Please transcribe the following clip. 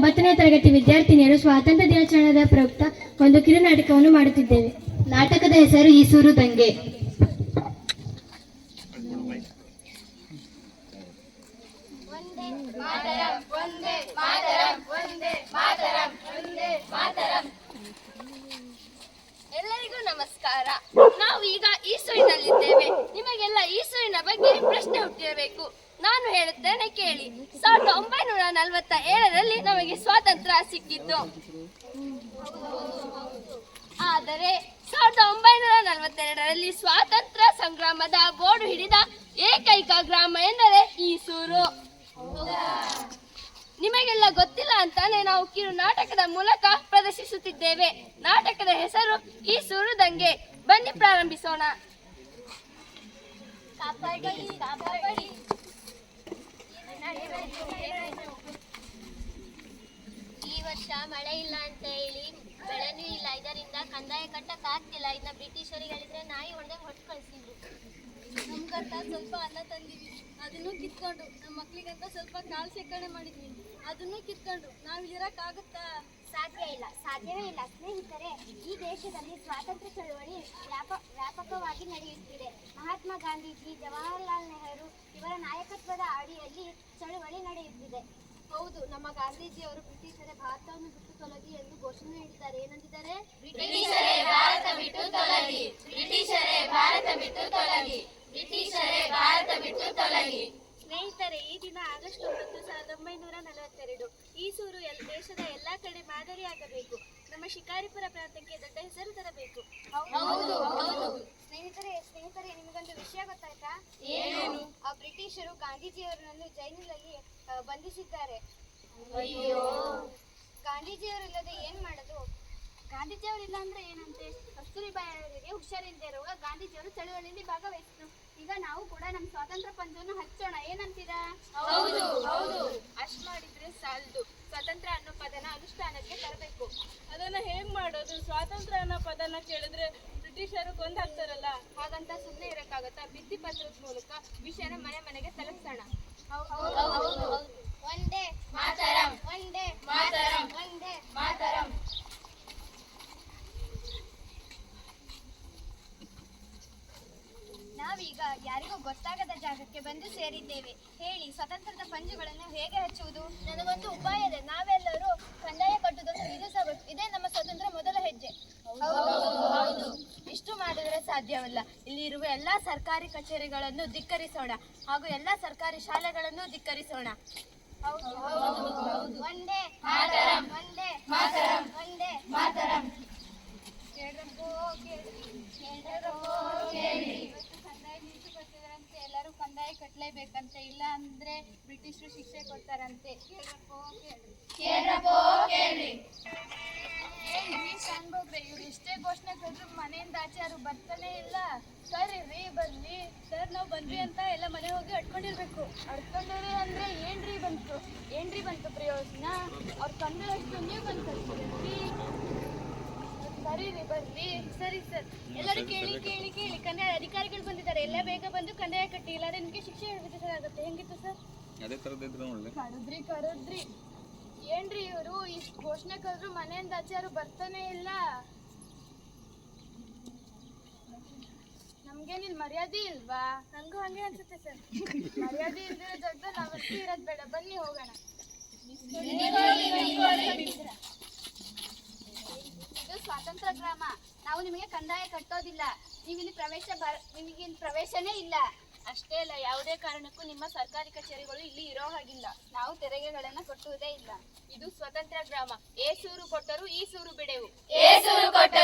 ಒಂಬತ್ತನೇ ತರಗತಿ ವಿದ್ಯಾರ್ಥಿನಿಯರು ಸ್ವಾತಂತ್ರ್ಯ ದಿನಾಚರಣೆಯ ಪ್ರಯುಕ್ತ ಒಂದು ಕಿರು ನಾಟಕವನ್ನು ಮಾಡುತ್ತಿದ್ದೇವೆ. ನಾಟಕದ ಹೆಸರು ಈಸೂರು ದಂಗೆ. ಎಲ್ಲರಿಗೂ ನಮಸ್ಕಾರ. ನಾವು ಈಗ ಈಸೂರಿನಲ್ಲಿದ್ದೇವೆ. ನಿಮಗೆಲ್ಲ ಈಸೂರಿನ ಬಗ್ಗೆ ಪ್ರಶ್ನೆ ಹುಟ್ಟಿರಬೇಕು. ನಾನು ಹೇಳುತ್ತೇನೆ ಕೇಳಿ. ಸಾವಿರದ ಒಂಬೈನೂರ ನಲವತ್ತ ಏಳರಲ್ಲಿ ನಮಗೆ ಸ್ವಾತಂತ್ರ್ಯ ಸಿಕ್ಕಿತ್ತು. ಆದರೆ ಸಾವಿರದ ಒಂಬೈನೂರ ನಲವತ್ತೆರಡರಲ್ಲಿ ಸ್ವಾತಂತ್ರ್ಯ ಸಂಗ್ರಾಮದ ಗೋಡು ಹಿಡಿದ ಏಕೈಕ ಗ್ರಾಮ ಎಂದರೆ ಈಸೂರು. ನಿಮಗೆಲ್ಲ ಗೊತ್ತಿಲ್ಲ ಅಂತಾನೆ ನಾವು ಕಿರು ನಾಟಕದ ಮೂಲಕ ಪ್ರದರ್ಶಿಸುತ್ತಿದ್ದೇವೆ. ನಾಟಕದ ಹೆಸರು ಈ ದಂಗೆ. ಬನ್ನಿ ಪ್ರಾರಂಭಿಸೋಣ. ಈ ವರ್ಷ ಮಳೆ ಇಲ್ಲ ಅಂತ ಹೇಳಿ ಬೆಳೆನೂ ಇಲ್ಲ. ಇದರಿಂದ ಕಂದಾಯ ಕಟ್ಟಕ್ ಆಗ್ತಿಲ್ಲ. ಇದನ್ನ ಬ್ರಿಟಿಷರಿಗೆ ಹೇಳಿದ್ರೆ ನಾಯಿ ಹೊಡೆದಂಗೆ ಹೊಟ್ಟು ಕಳ್ಸಿದ್ರು. ನಮ್ಗಂತ ಸ್ವಲ್ಪ ಅನ್ನ ತಂದಿವಿ ಅದನ್ನು ಕಿತ್ಕೊಂಡು, ನಮ್ಮ ಮಕ್ಳಿಗಂತ ಸ್ವಲ್ಪ ಕಾಳು ಶೇಖರಣೆ ಮಾಡಿದ್ವಿ. ಅದನ್ನು ಕಿತ್ಕೊಂಡ್ರು. ನಾವು ಇರಕ್ಕಾಗುತ್ತಾ ಸಾಧ್ಯ ಇಲ್ಲ ಸಾಧ್ಯವೇ ಇಲ್ಲ. ಸ್ನೇಹಿತರೆ ಈ ದೇಶದಲ್ಲಿ ಸ್ವಾತಂತ್ರ್ಯ ಚಳವಳಿ ವ್ಯಾಪ ವ್ಯಾಪಕವಾಗಿ ನಡೆಯುತ್ತಿದೆ. ಮಹಾತ್ಮ ಗಾಂಧೀಜಿ ಜವಾಹರ್ಲಾಲ್ ನೆಹರು ಇವರ ನಾಯಕತ್ವದ ಅಡಿಯಲ್ಲಿ ಚಳವಳಿ ನಡೆಯುತ್ತಿದೆ. ಹೌದು ನಮ್ಮ ಗಾಂಧೀಜಿಯವರು ಬ್ರಿಟಿಷರೇ ಭಾರತವನ್ನು ಬಿಟ್ಟು ತೊಲಗಿ ಎಂದು ಘೋಷಣೆ ನೀಡಿದ್ದಾರೆ. ಏನಂದಿದ್ದಾರೆ? ಬ್ರಿಟಿಷರೇ ಭಾರತ ಬಿಟ್ಟು ತೊಲಗಿ. ಬ್ರಿಟಿಷರೇ ಭಾರತ ಬಿಟ್ಟು ತೊಲಗಿ. ಸ್ನೇಹಿತರೆ ಈ ದಿನ ಆಗಸ್ಟ್ ಒಂಬತ್ತು ಸಾವಿರದ ಒಂಬೈನೂರ ನಲವತ್ತೆರಡು. ಈಸೂರು ಸೂರು ಎಲ್ ದೇಶದ ಎಲ್ಲಾ ಕಡೆ ಮಾದರಿಯಾಗಬೇಕು ನಮ್ಮ ಶಿಕಾರಿಪುರ ಪ್ರಾಂತಕ್ಕೆ ದೊಡ್ಡ ಹೆಸರು ತರಬೇಕು. ಸ್ನೇಹಿತರೆ ಸ್ನೇಹಿತರೆ ನಿಮಗೊಂದು ವಿಷಯ ಗೊತ್ತಾಯ್ತಾ? ಆ ಬ್ರಿಟಿಷರು ಗಾಂಧೀಜಿಯವರನ್ನು ಜೈಲಿನಲ್ಲಿ ಬಂಧಿಸಿದ್ದಾರೆ. ಅಯ್ಯೋ. ಗಾಂಧೀಜಿಯವರು ಇಲ್ಲದೆ ಏನ್ ಮಾಡೋದು? ಗಾಂಧೀಜಿಯವರಿಲ್ಲ ಅಂದ್ರೆ ಏನಂತೆ? ಕಸ್ತೂರಿಬಾಯಿ ಇರುವಾಗ ಗಾಂಧೀಜಿಯವರು ಚಳುವಳಿಯಲ್ಲಿ ಭಾಗವಹಿಸಿದ್ರು. ಈಗ ನಾವು ಕೂಡ ನಮ್ಮ ಸ್ವಾತಂತ್ರ್ಯ ಪಂಜವನ್ನು ಹಚ್ಚೋಣ. ಏನಂತೀರಾ? ಹೌದು ಹೌದು. ಅಷ್ಟ್ ಮಾಡಿದ್ರೆ ಸಾಲದು. ಸ್ವಾತಂತ್ರ್ಯ ಅನ್ನೋ ಪದನ ಅನುಷ್ಠಾನಕ್ಕೆ ತರಬೇಕು. ಅದನ್ನ ಹೇಗ್ ಮಾಡೋದು? ಸ್ವಾತಂತ್ರ್ಯ ಅನ್ನೋ ಪದನ ಕೇಳಿದ್ರೆ ಬ್ರಿಟಿಷರು ಕೊಂದ ಹಾಕ್ತಾರಲ್ಲ ಹಾಗಂತ ಸುಮ್ಮನೆ ಇರಕ್ಕಾಗತ್ತಾ? ಭಿತ್ತಿ ಪತ್ರದ ಮೂಲಕ ವಿಷಯನ ಮನೆ ಮನೆಗೆ ತಲುಪಿಸೋಣ. ಒಂದೇ ಮಾತರ. ಒಂದೇ ಮಾತರಂ. ಒಂದೇ ಯಾರಿಗೂ ಗೊತ್ತಾಗದ ಜಾಗಕ್ಕೆ ಬಂದು ಸೇರಿದ್ದೇವೆ. ಹೇಳಿ ಸ್ವತಂತ್ರದ ಪಂಜುಗಳನ್ನು ಹೇಗೆ ಹಚ್ಚುವುದು? ನನಗೊಂದು ಉಪಾಯ ಇದೆ. ನಾವೆಲ್ಲರೂ ಕಂದಾಯ ಕಟ್ಟುವುದನ್ನು ನಿಲ್ಲಿಸಬೇಕು. ಇದೇ ನಮ್ಮ ಸ್ವತಂತ್ರ ಮೊದಲ ಹೆಜ್ಜೆ. ಇಷ್ಟು ಮಾಡಿದರೆ ಸಾಧ್ಯವಲ್ಲ. ಇಲ್ಲಿ ಇರುವ ಎಲ್ಲಾ ಸರ್ಕಾರಿ ಕಚೇರಿಗಳನ್ನು ಧಿಕ್ಕರಿಸೋಣ ಹಾಗೂ ಎಲ್ಲಾ ಸರ್ಕಾರಿ ಶಾಲೆಗಳನ್ನು ಧಿಕ್ಕರಿಸೋಣ. ಒಂದೇ ಒಂದೇ ಮಾತರಂ ಒಂದೇ ಮಾತರಂ ಕೇಳ್ರಪ್ಪೋ ಕೇಳ್ರಿ ಕೇಳ್ರಪ್ಪೋ ಕೇಳ್ರಿ. ಇವತ್ತು ಕಂದಾಯ ನಿಲ್ಸಿ ಕೊಡ್ತಿದಾರಂತೆ ಎಲ್ಲರೂ ಕಂದಾಯ ಕಟ್ಟಲೇಬೇಕಂತೆ ಇಲ್ಲ ಅಂದ್ರೆ ಬ್ರಿಟಿಷರು ಶಿಕ್ಷೆ ಕೊಡ್ತಾರಂತೆ. ಕೇಳ್ರಪ್ಪೋ ಕೇಳ್ರಿ. ಕೇಳ್ರಪ್ಪೋ ಕೇಳ್ರಿ. ಶಾನ್ಭೋಗ್ರೆ ಇವ್ರು ಎಷ್ಟೇ ಘೋಷಣೆ ಕೊಟ್ರು ಮನೆಯಿಂದ ಆಚೆ ಯಾರು ಬರ್ತಾನೆ ಇಲ್ಲ. ಸರ್ ರೀ ಬರ್ಲಿ ಸರ್ ನಾವು ಬಂದ್ವಿ ಅಂತ ಎಲ್ಲ ಮನೆ ಹೋಗಿ ಅಡ್ಕೊಂಡಿರ್ಬೇಕು. ಅಡ್ಕೊಂಡಿರಿ ಅಂದ್ರೆ ಏನ್ರಿ ಬಂತು? ಏನ್ರಿ ಬಂತು ಪ್ರಯೋಜನ? ಅವ್ರು ತಂದಿರೋಷ್ಟು ಅಷ್ಟು ನೀವು ಬಂದು ಕಳ್ಸಿದ್ರಿ. ಸರಿ ರೀ ಬರ್ರಿ ಸರಿ ಸರ್. ಎಲ್ಲರೂ ಕೇಳಿ ಕೇಳಿ ಕೇಳಿ. ಕಂದಾಯ ಅಧಿಕಾರಿಗಳು ಬಂದಿದ್ದಾರೆ. ಎಲ್ಲ ಬೇಗ ಬಂದು ಕಂದಾಯ ಕಟ್ಟಿ ಇಲ್ಲಾಂದ್ರೆ ನಿಮಗೆ ಶಿಕ್ಷೆ ವಿಧಿಸಲಾಗುತ್ತೆ ಹೆಂಗಿತ್ತು ಸರ್? ಅದೇ ಥರದ್ದು ಒಳ್ಳೆ ಕರೆದ್ರಿ ಕರೆದ್ರಿ. ಏನ್ರಿ ಇವರು? ಇಷ್ಟು ಘೋಷಣೆ ಕರೆದ್ರು ಮನೆಯಿಂದ ಆಚೆ ಬರ್ತಾನೆ ಇಲ್ಲ. ನಮ್ಗೆ ನಿನ್ ಮರ್ಯಾದೆ ಇಲ್ವಾ? ನಂಗೂ ಹಂಗೆ ಅನ್ಸುತ್ತೆ ಸರ್. ಮರ್ಯಾದೆ ಇಲ್ದಿರೋ ಜಾಗದಲ್ಲಿ ನಾವಂತೂ ಇರೋದ್ ಬೇಡ. ಬನ್ನಿ, ಹೋಗೋಣ. ಇದು ಸ್ವಾತಂತ್ರ್ಯ ಗ್ರಾಮ ನಾವು ನಿಮಗೆ ಕಂದಾಯ ಕಟ್ಟೋದಿಲ್ಲ. ನೀವಿಲ್ಲಿ ಪ್ರವೇಶ ಬರ್ ನಿಮಗೆ ಪ್ರವೇಶನೇ ಇಲ್ಲ. ಅಷ್ಟೇ ಅಲ್ಲ, ಯಾವುದೇ ಕಾರಣಕ್ಕೂ ನಿಮ್ಮ ಸರ್ಕಾರಿ ಕಚೇರಿಗಳು ಇಲ್ಲಿ ಇರೋ ಹಾಗಿಲ್ಲ. ನಾವು ತೆರಿಗೆಗಳನ್ನ ಕಟ್ಟುವುದೇ ಇಲ್ಲ. ಇದು ಸ್ವತಂತ್ರ ಗ್ರಾಮ. ಏ ಸೂರು ಕೊಟ್ಟರು ಈ ಸೂರು ಬಿಡೆವು. ಈಸೂರು ಬಿಡೆವು